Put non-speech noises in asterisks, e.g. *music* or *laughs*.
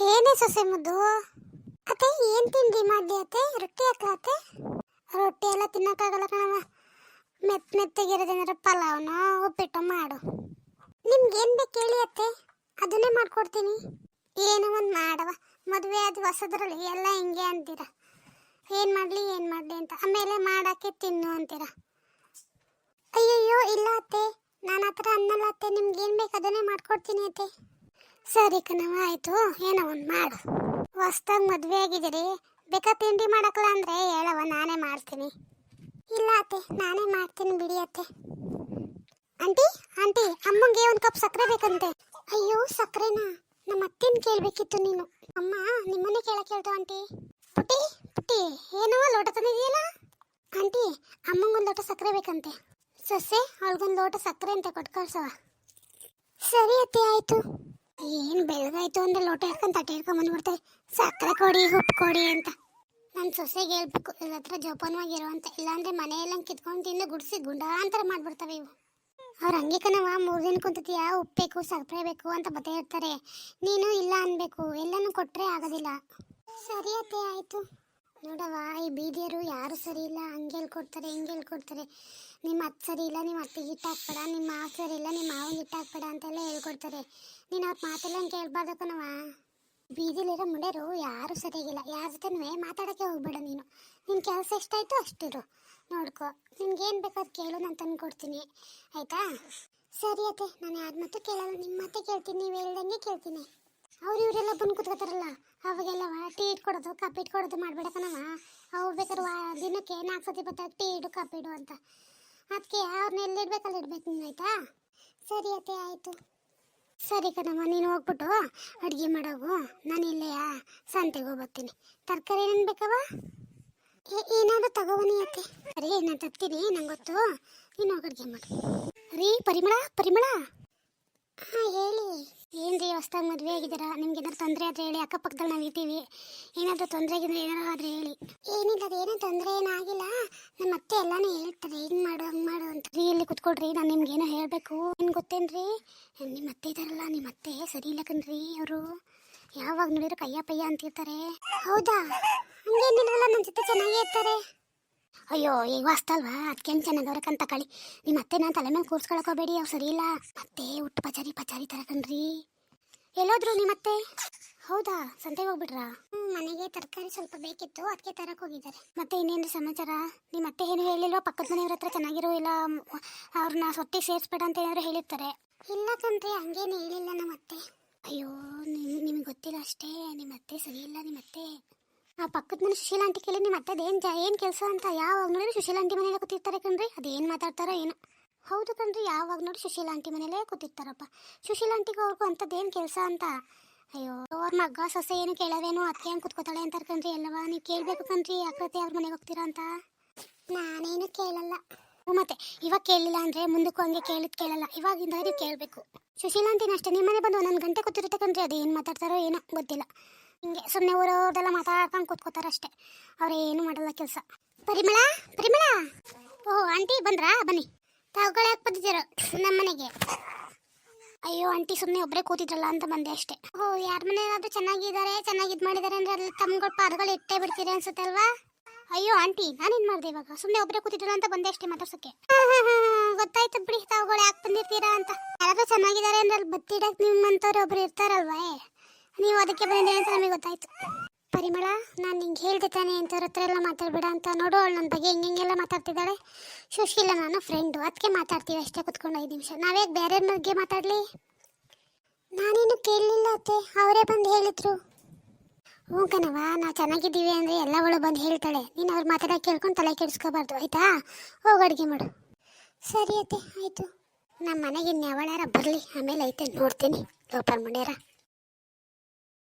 ಏನೇ ಸೊಸೆ ಮುದ್ದು. ಅತ್ತೆ, ಏನ್ ತಿಂಡಿ ಮಾಡ್ಲಿ ಅತ್ತೆ? ರೊಟ್ಟಿ ಹಾಕ ಅತ್ತೆ? ರೊಟ್ಟಿ ಎಲ್ಲ ತಿನ್ನಕ್ಕಾಗಲ್ಲ ಕಣವ ಮೆತ್ ಮೆತ್ತಗಿರೋದೇನಾರ ಪಲಾವ್ನ, ಉಪ್ಪಿಟ್ಟು ಮಾಡು. ನಿಮ್ಗೆ ಏನ್ ಬೇಕು ಹೇಳಿ ಅತ್ತೆ? ಅದನ್ನೇ ಮಾಡ್ಕೊಡ್ತೀನಿ. ಏನೋ ಒಂದು ಮಾಡವ ಮದುವೆ ಅದು ಹೊಸದ್ರಲ್ಲಿ ಎಲ್ಲ ಹಿಂಗೆ ಅಂತೀರ. ಏನ್ ಮಾಡ್ಲಿ ಏನ್ ಮಾಡ್ಲಿ ಅಂತ. ಆಮೇಲೆ ಮಾಡಕ್ಕೆ ತಿನ್ನು ಅಂತೀರ. ಅಯ್ಯಯ್ಯೋ, ಇಲ್ಲ ಅತ್ತೆ. ನಾನು ಹತ್ರ ಅನ್ನಲ್ಲ ಅತ್ತೆ. ನಿಮ್ಗೆ ಏನ್ ಬೇಕು ಅದನ್ನೇ ಮಾಡ್ಕೊಡ್ತೀನಿ ಅತ್ತೆ. ಸರಿ ಕಣವ ಆಯ್ತು. ಏನೋ ಒಂದು ಮಾಡು. ಹೊಸ್ದಾಗಿ ಮದುವೆ ಆಗಿದ್ದೀರಿ. ಬೇಕಾ ತಿಂಡಿ ಮಾಡಕ್ಕಲ್ಲ ಅಂದ್ರೆ ಹೇಳವ ನಾನೇ ಮಾಡ್ತೀನಿ. ಇಲ್ಲ ಅತ್ತೆ, ನಾನೇ ಮಾಡ್ತೀನಿ ಬಿಡಿ ಅತ್ತೆ. ಆಂಟಿ ಆಂಟಿ, ಅಮ್ಮಂಗೆ ಒಂದು ಕಪ್ ಸಕ್ಕರೆ ಬೇಕಂತೆ. ಅಯ್ಯೋ, ಸಕ್ಕರೆನಾ? ನಮ್ಮ ಅತ್ತೆನ ಕೇಳಬೇಕಿತ್ತು ನೀನು. ಅಮ್ಮ, ನಿಮ್ಮನ್ನೇ ಕೇಳಕ್ಕೆ ಹೇಳ್ತು ಆಂಟಿ? ಪುಟ್ಟಿ ಪುಟ್ಟಿ, ಏನೋ ಲೋಟ ತಂದಿದೆಯಲ್ಲ ಆಂಟಿ ಅಮ್ಮಂಗೊಂದು ಲೋಟ ಸಕ್ಕರೆ ಬೇಕಂತೆ. ಸೊಸೆ, ಅವಳಿಗೊಂದು ಲೋಟ ಸಕ್ಕರೆ ಅಂತ ಕೊಟ್ಟು ಕಳ್ಸವ ಸರಿ ಅತ್ತೆ, ಆಯ್ತು. ಏನು ಬೆಳಗಾಯ್ತು ಅಂದ್ರೆ ಲೋಟ ಹಾಕೊಂಡ್ ತಟ್ಟೆ ಹಿಡ್ಕೊಂಡು ಬಂದ್ಬಿಡ್ತಾರೆ. ಸಕ್ಕರೆ ಕೊಡಿ, ಉಪ್ಪು ಕೊಡಿ ಅಂತ. ನನ್ನ ಸೊಸೆಗೆ ಹೇಳ್ಬೇಕು, ಇವ್ರ ಹತ್ರ ಅಂತ. ಇಲ್ಲಾಂದ್ರೆ ಮನೆಯೆಲ್ಲ ಕಿತ್ಕೊಂಡು ತಿಂದು ಗುಡಿಸಿ ಗುಂಡಾಂತರ ಮಾಡ್ಬಿಡ್ತವೆ ಇವು ಅವ್ರ ಹಂಗೆ ಕಣವ ಮೂರು ದಿನ ಕುಂತಿದ್ಯಾ? ಉಪ್ಪು ಸಕ್ಕರೆ ಬೇಕು ಅಂತ ಬತ್ತೇ ಇರ್ತಾರೆ. ನೀನು ಇಲ್ಲ ಅನ್ಬೇಕು, ಎಲ್ಲನೂ ಕೊಟ್ಟರೆ ಆಗೋದಿಲ್ಲ. ಸರಿ ಅತ್ತೆ, ಆಯಿತು. ನೋಡವ ಈ ಬೀದಿಯರು ಯಾರು ಸರಿ ಇಲ್ಲ? ಹಂಗೆ ಹೇಳ್ಕೊಡ್ತಾರೆ, ಹಿಂಗೆ ಹೇಳ್ಕೊಡ್ತಾರೆ. ನಿಮ್ಮ ಅತ್ತೆ ಸರಿ ಇಲ್ಲ, ನಿಮ್ಮ ಅತ್ತಿಗೆ ಹಿಟ್ಟು ಹಾಕ್ಬೇಡ, ನಿಮ್ಮ ಮಾವ ಸರಿ ಇಲ್ಲ, ನಿಮ್ಮ ಮಾವನಿಗೆ ಹಿಟ್ಟು ಹಾಕ್ಬೇಡ ಅಂತೆಲ್ಲ ಹೇಳ್ಕೊಡ್ತಾರೆ. ನೀನು ಅವ್ರ ಮಾತೆಲ್ಲ ಹಂಗೆ ಕೇಳ್ಬಾರ್ದು ಕಣವ ಬೀದಿಲಿರೋ ಮುಂಡೆರು ಯಾರು ಸರಿಯಾಗಿಲ್ಲ. ಯಾರ ಜೊತೆನೂ ಮಾತಾಡೋಕ್ಕೆ ಹೋಗ್ಬೇಡ ನೀನು. ನಿನ್ನ ಕೆಲಸ ಎಷ್ಟಾಯ್ತು ಅಷ್ಟಿರು. ನೋಡ್ಕೊ, ನಿನ್ಗೇನು ಬೇಕು ಅದು ಕೇಳು, ನಾನು ತಂದು ಕೊಡ್ತೀನಿ. ಆಯಿತಾ? ಸರಿ ಅತ್ತೆ, ನಾನು ಯಾರ ಮಾತು ಕೇಳಲ್ಲ ನಿಮ್ಮ ಮಾತೇ ಕೇಳ್ತೀನಿ, ನೀವು ಹೇಳ್ದಂಗೆ ಕೇಳ್ತೀನಿ. ಅವ್ರು ಇವರೆಲ್ಲ ಬಂದು ಕೂತ್ಕೋತಾರಲ್ಲ, ಅವಾಗೆಲ್ಲ ಟೀ ಇಟ್ಕೊಡೋದು, ಕಾಪಿ ಇಟ್ಕೊಡೋದು ಮಾಡಬೇಡ ಕಣವ ಅವು ಬೇಕಾದ್ರೆ ವಾ, ದಿನಕ್ಕೆ ನಾಲ್ಕು ಸತಿ ಬರ್ತಾರೆ ಟೀ ಇಡು, ಕಾಪಿ ಇಡು ಅಂತ. ಅದಕ್ಕೆ ಅವ್ರನ್ನ ಎಲ್ಲಿ ಅಲ್ಲಿ ಇಡ್ಬೇಕು ನೀನು, ಆಯಿತಾ? ಸರಿ ಅತ್ತೆ, ಆಯಿತು. ಸರಿ ಕಣಮ್ಮ ನೀನು ಹೋಗ್ಬಿಟ್ಟು ಅಡುಗೆ ಮಾಡೋಗು. ನಾನು ಇಲ್ಲೆಯಾ ಸಂತೆಗೆ ಹೋಗ್ಬರ್ತೀನಿ. ತರಕಾರಿ ಏನೇನು ಬೇಕವ ಏ- ತಗೋಬನಿ ಅತ್ತೆ. ಸರಿ, ನಾನು ತರ್ತೀನಿ, ನಂಗೆ ಗೊತ್ತು. ನೀನು ಹೋಗಿ ಅಡುಗೆ ಮಾಡು. ರೀ, ಪರಿಮಳ ಪರಿಮಳ? ಹಾಂ, ಹೇಳಿ. ಏನ್ರಿ ಹೊಸ್ದಾಗಿ ಮದುವೆ ಆಗಿದ್ದೀರಾ? ನಿಮ್ಗೆ ಏನಾದ್ರು ತೊಂದರೆ ಆದರೆ ಹೇಳಿ ಅಕ್ಕಪಕ್ಕದಲ್ಲಿ ನಾವು ಇರ್ತೀವಿ ಏನಾದರೂ ತೊಂದರೆ ಆಗಿದ್ರೆ ಏನಾರು ಆದರೆ ಹೇಳಿ. ಏನಿಲ್ಲ ಅದೇನೋ ತೊಂದರೆ ಏನಾಗಿಲ್ಲ ನಮ್ಮ ಅತ್ತೆ ಎಲ್ಲಾನು ಹೇಳ್ತಾರೆ ಹಿಂಗೆ ಮಾಡು ಹಂಗೆ ಮಾಡು ಅಂತ. ರೀ ಇಲ್ಲಿ ಕುತ್ಕೊಳ್ರಿ ನಾನು ಏನೋ ಹೇಳಬೇಕು. ಏನು ಗೊತ್ತೇನ್ರಿ? ನಿಮ್ಮ ಅತ್ತೆ ಇದಾರಲ್ಲ ನಿಮ್ಮ ಅತ್ತೆ ಸರಿ ಇಲ್ಲ ಕಣ್ರಿ ಅವರು. ಯಾವಾಗ ನೋಡಿದ್ರು ಕಯ್ಯ ಪಯ್ಯ ಅಂತಿರ್ತಾರೆ. ಹೌದಾ? ಹಂಗೇನಿಲ್ಲ ನನ್ನ ಜೊತೆ ಚೆನ್ನಾಗೇ ಇರ್ತಾರೆ. ಅಯ್ಯೋ, ಈಗ ವಾಸ್ತಲ್ವಾ? ಚೆನ್ನಾಗಿ ಚೆನ್ನಾಗವ್ರಕ್ಕಂತ ಕಳಿ. ನಿಮ್ಮ ಅತ್ತೆ ನಾನು ತಲೆ ಮೇಲೆ ಕೂರ್ಸ್ಕೊಳಕೋಬೇಡಿ ಅವ್ರು ಸರಿ ಇಲ್ಲ. ಮತ್ತೆ ಹುಟ್ಟು ಪಚಾರಿ ಪಚಾರಿ ತರ ಕಣ್ರಿ. ಎಲ್ಲೋದ್ರು ನಿಮ್ಮತ್ತೆ ಹೌದಾ? ಸಂತೆಗೆ ಹೋಗ್ಬಿಟ್ರಾ? ಮನೆಗೆ ತರಕಾರಿ ಸ್ವಲ್ಪ ಬೇಕಿತ್ತು ಅದಕ್ಕೆ ತರಕ್ ಹೋಗಿದ್ದಾರೆ. ಮತ್ತೆ ಇನ್ನೇನು ಸಮಾಚಾರ? ನಿಮ್ಮ ಅತ್ತೆ ಏನು ಹೇಳಿಲ್ವಾ? ಪಕ್ಕದ ಮನೆಯವ್ರ ಹತ್ರ ಚೆನ್ನಾಗಿರೋ ಇಲ್ಲ ಅವ್ರನ್ನ ಸೊಟ್ಟಿಗೆ ಸೇರಿಸ್ಬೇಡ ಅಂತ ಏನಾದ್ರು ಹೇಳಿರ್ತಾರೆ. ಇಲ್ಲ ಕಣ್ರಿ, ಹಂಗೇನು ಹೇಳಿಲ್ಲ ನಮ್ಮ ಅತ್ತೆ. ಅಯ್ಯೋ ನಿಮ್ಗೆ ಗೊತ್ತಿಲ್ಲ ಅಷ್ಟೇ. ನಿಮ್ಮ ಅತ್ತೆ ಸರಿ ಇಲ್ಲ ನಿಮ್ಮ ಅತ್ತೆ. ಆ ಪಕ್ಕದ ಮನೆ ಸುಶೀಲ ಆಂಟಿ ಕೇಳಿ, ನಿಮ್ಮ ಅತ್ತದ ಏನು ಜ ಏನು ಕೆಲಸ ಅಂತ ಯಾವಾಗ ನೋಡಿ ಸುಶೀಲ ಆಂಟಿ ಮನೇಲೆ ಕೂತಿರ್ತಾರೆ ಕಣ್ರಿ. ಅದೇನು ಮಾತಾಡ್ತಾರೋ ಏನೋ. ಹೌದು ಕಣ್ರಿ ಯಾವಾಗ ನೋಡಿ ಸುಶೀಲ ಆಂಟಿ ಮನೇಲೇ ಕೂತಿರ್ತಾರಪ್ಪ. ಸುಶೀಲ ಆಂಟಿಗೆ ಅವ್ರಿಗೂ ಅಂಥದ್ದು ಏನು ಕೆಲಸ ಅಂತ? ಅಯ್ಯೋ, ಅವ್ರ ಮಗ ಸೊಸೆ ಏನು ಕೇಳೋದೇನು ಅತ್ತೆ ಏನು ಕೂತ್ಕೋತಾಳೆ ಅಂತಾರೆ ಕಣ್ರಿ ಎಲ್ಲವಾ. ನೀವು ಕೇಳಬೇಕು ಕಣ್ರಿ ಯಾಕೃತಿ ಅವ್ರ ಮನೆಗೆ ಹೋಗ್ತೀರಾ ಅಂತ. ನಾನೇನು ಕೇಳಲ್ಲ. ಮತ್ತೆ ಇವಾಗ ಕೇಳಲಿಲ್ಲ ಅಂದರೆ ಮುಂದಕ್ಕೂ ಹಂಗೆ ಕೇಳಿದ್ ಕೇಳಲ್ಲ. ಇವಾಗಿಂದ ನೀವು ಕೇಳಬೇಕು. ಸುಶೀಲ ಅಂತೀನಿ ಅಷ್ಟೇ ನಿಮ್ಮನೆ ಬಂದು ಒಂದೊಂದು ಗಂಟೆ ಕೂತಿರುತ್ತೆ ಕಣ್ರಿ. ಅದೇನು ಮಾತಾಡ್ತಾರೋ ಏನೋ ಗೊತ್ತಿಲ್ಲ. ಹಿಂಗೆ ಸುಮ್ಮನೆ ಊರವ್ರದೆಲ್ಲ ಮಾತಾಡ್ಕೊಂಡು ಕೂತ್ಕೋತಾರೆ ಅವ್ರು ಏನು ಮಾಡಲ್ಲ ಕೆಲಸ. ಪರಿಮಳ ಪರಿಮಳ! ಓಹ್, ಆಂಟಿ ಬಂದ್ರಾ? ಬನ್ನಿ. ತಗೊಳಕ್ ಬಂದಿದ್ದೀರ? ನಮ್ಮ ಮನೆಗೆ ಅಯ್ಯೋ, ಆಂಟಿ ಸುಮ್ಮನೆ ಒಬ್ಬರೇ ಕೂತಿದ್ರಲ್ಲ ಅಂತ ಬಂದೆ ಅಷ್ಟೇ. ಓ ಯಾರ ಮನೆಯಾದ್ರೂ ಚೆನ್ನಾಗಿದ್ದಾರೆ ಚೆನ್ನಾಗಿ ಮಾಡಿದ್ದಾರೆ ಅಂದ್ರೆ ಅಲ್ಲಿ ತಮ್ಮಗಳ ಪಾದಗಳು ಇಟ್ಟೇ ಬಿಡ್ತೀರಿ ಅನ್ಸುತ್ತೆ ಅಲ್ವಾ ಅಯ್ಯೋ, ಆಂಟಿ, ನಾನೇನ್ ಮಾಡಿದೆ ಇವಾಗ? ಸುಮ್ಮನೆ ಒಬ್ಬರೇ ಕೂತಿದ್ರಲ್ಲ ಅಂತ ಬಂದೆ ಅಷ್ಟೇ ಮಾತಾಡ್ಸಕ್ಕೆ. *laughs* ಗೊತ್ತಾಯ್ತು ಬಿಡಿ ತಾವುಗಳು ಯಾಕೆ ಬಂದಿರ್ತೀರಾ ಅಂತ. ಯಾರಾದ್ರೂ ಚೆನ್ನಾಗಿದ್ದಾರೆ ಅಂದ್ರೆ ಅಲ್ಲಿ ಬತ್ತಿಡಕ್ ನಿಮ್ಮಂತವ್ರು ಒಬ್ರು ಇರ್ತಾರಲ್ವೇ? ನೀವು ಅದಕ್ಕೆ ಬಂದಿದ್ದೀರಿ ಅಂತ ನಮಗೆ ಗೊತ್ತಾಯ್ತು. ಪರಿಮಳ ನಾನು ನಿಂಗೆ ಹೇಳ್ದೆ ತಾನೆ, ಇಂಥವ್ರ ಹತ್ರ ಎಲ್ಲ ಮಾತಾಡ್ಬೇಡ ಅಂತ ನೋಡು, ಅವಳು ನನ್ನ ಬಗ್ಗೆ ಹಿಂಗೆ ಹಿಂಗೆಲ್ಲ ಮಾತಾಡ್ತಿದ್ದಾಳೆ. ಸುಶೀಲ ನಾನು ಫ್ರೆಂಡು ಅದಕ್ಕೆ ಮಾತಾಡ್ತೀವಿ ಅಷ್ಟೇ ಕುತ್ಕೊಂಡು ಐದು ನಿಮಿಷ. ನಾವೇ ಬೇರೆ ಬಗ್ಗೆ ಮಾತಾಡಲಿ? ನಾನೇನು ಕೇಳಲಿಲ್ಲ ಅತ್ತೆ, ಅವರೇ ಬಂದು ಹೇಳಿದ್ರು. ಹ್ಞೂ ಕಣವ ನಾವು ಚೆನ್ನಾಗಿದ್ದೀವಿ ಅಂದರೆ ಎಲ್ಲವಳು ಬಂದು ಹೇಳ್ತಾಳೆ. ನೀನು ಅವ್ರು ಮಾತಾಡೋ ಕೇಳ್ಕೊಂಡು ತಲೆ ಕೆಡಿಸ್ಕೋಬಾರ್ದು, ಆಯಿತಾ? ಹೋಗಿ ಅಡುಗೆ ಮಾಡು. ಸರಿ ಅತ್ತೆ, ಆಯಿತು. ನಮ್ಮ ಮನೆಗೆ ಇನ್ಯಾವಳ್ಯಾರ ಬರಲಿ, ಆಮೇಲೆ ಐತೆ, ನೋಡ್ತೀನಿ. ಲೋಪರ್ ಮಾಡ್ಯಾರ.